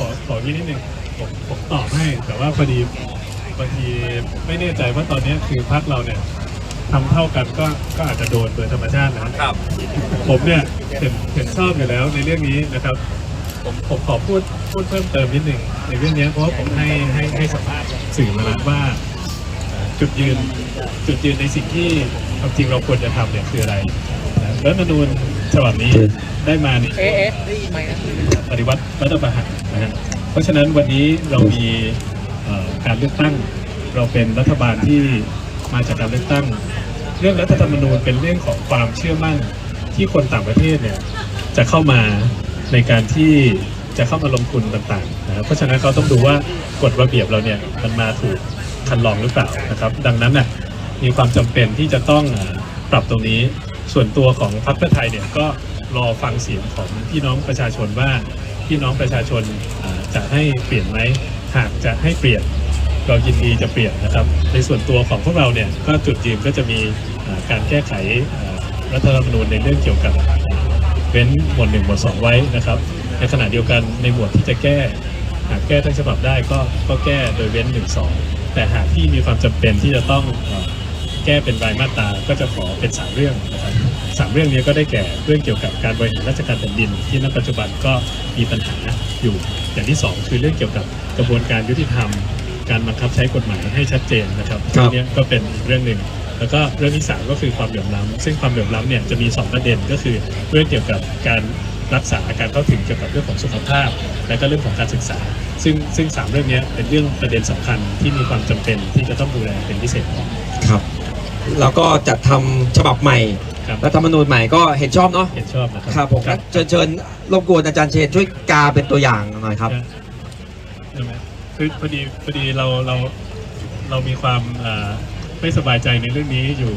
ขอขอวินิดนึงผมผมตอบให้ แต่ว่าพอดีบางทีไม่แน่ใจว่าตอนนี้คือพักเราเนี่ยทำเท่ากันก็ก็อาจจะโดนโดยธรรมชาตินะครับ ผมเนี่ยเห็นเห็นชอบอยู่แล้วในเรื่องนี้นะครับ ผมผมขอพูดพูดเพิ่มเติมนิดหนึ่งในเรื่องนี้เพราะว่าผมให้ให้ให้สัมภาษณ์สื่อมาแล้วว่าเอ่อจุดยืนจุดยืนในสิ่งที่ความจริงเราควรจะทำเนี่ยคืออะไรนะรัฐธรรมนูญฉบับนี้ได้มาในเอ๊ะเอ๊ะได้ยินไหมนะ ปฏิวัติรัฐประหารนะฮะเพราะฉะนั้นวันนี้เรามีการเลือกตั้ง เราเป็นรัฐบาลที่มาจากการเลือกตั้ง เรื่องรัฐธรรมนูญเป็นเรื่องของความเชื่อมั่นที่คนต่างประเทศเนี่ยจะเข้ามาในการที่จะเข้ามาลงทุนต่างๆนะครับเพราะฉะนั้นเขาต้องดูว่ากฎระเบียบเราเนี่ยมันมาถูกคันลองหรือเปล่านะครับ ดังนั้นน่ะมีความจำเป็นที่จะต้องปรับตรงนี้ส่วนตัวของพรรคเพื่อไทยเนี่ยก็ รอฟังเสียงของพี่น้องประชาชนว่าพี่น้องประชาชนจะให้เปลี่ยนไหมหากจะให้เปลี่ยนเรายินดีจะเปลี่ยนนะครับ ในส่วนตัวของพวกเราเนี่ยก็จุดยืนก็จะมีการแก้ไขรัฐธรรมนูญในเรื่องเกี่ยวกับเว้นหมวดหนึ่งหมวดสองไว้นะครับ ในขณะเดียวกันในหมวดที่จะแก้หากแก้ทั้งฉบับได้ก็ก็แก้โดยเว้นหนึ่งสองแต่หากที่มีความจำเป็นที่จะต้อง แก้เป็นรายมาตราก็จะขอเป็นสามเรื่องนะครับสามเรื่องนี้ก็ได้แก่เรื่องเกี่ยวกับการบริหารราชการแผ่นดิน ที่ณปัจจุบันก็มีปัญหาอยู่ อย่างที่สองคือเรื่องเกี่ยวกับกระบวนการยุติธรรม การบังคับใช้กฎหมายให้ชัดเจนนะครับครับเรื่องนี้ก็เป็นอีกเรื่องหนึ่งแล้วก็เรื่องที่สามก็คือความเหลื่อมล้ำซึ่งความเหลื่อมล้ำเนี่ยจะมีสองประเด็นก็คือเรื่องเกี่ยวกับการรักษาการเข้าถึงเกี่ยวกับเรื่องของสุขภาพ และก็เรื่องของการศึกษา ซึ่งซึ่งสามเรื่องเนี้ยเป็นเรื่องประเด็นสำคัญที่มีความจำเป็นที่จะต้องดูแลเป็นพิเศษครับ แล้วก็จัดทำฉบับใหม่ครับ รัฐธรรมนูญใหม่ก็เห็นชอบเนาะเห็นชอบนะครัครับผมครับเชิญเชิญรบกวนอาจารย์เชนช่วยกาเป็นตัวอย่างหน่อยครับ ใช่ไหมคือพอดีพอดีเราเราเรามีความเอ่อไม่สบายใจในเรื่องนี้อยู่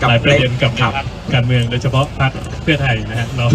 กับหลายประเด็นกับครับ พรรคการเมืองโดยเฉพาะพรรคเพื่อไทยนะฮะเรา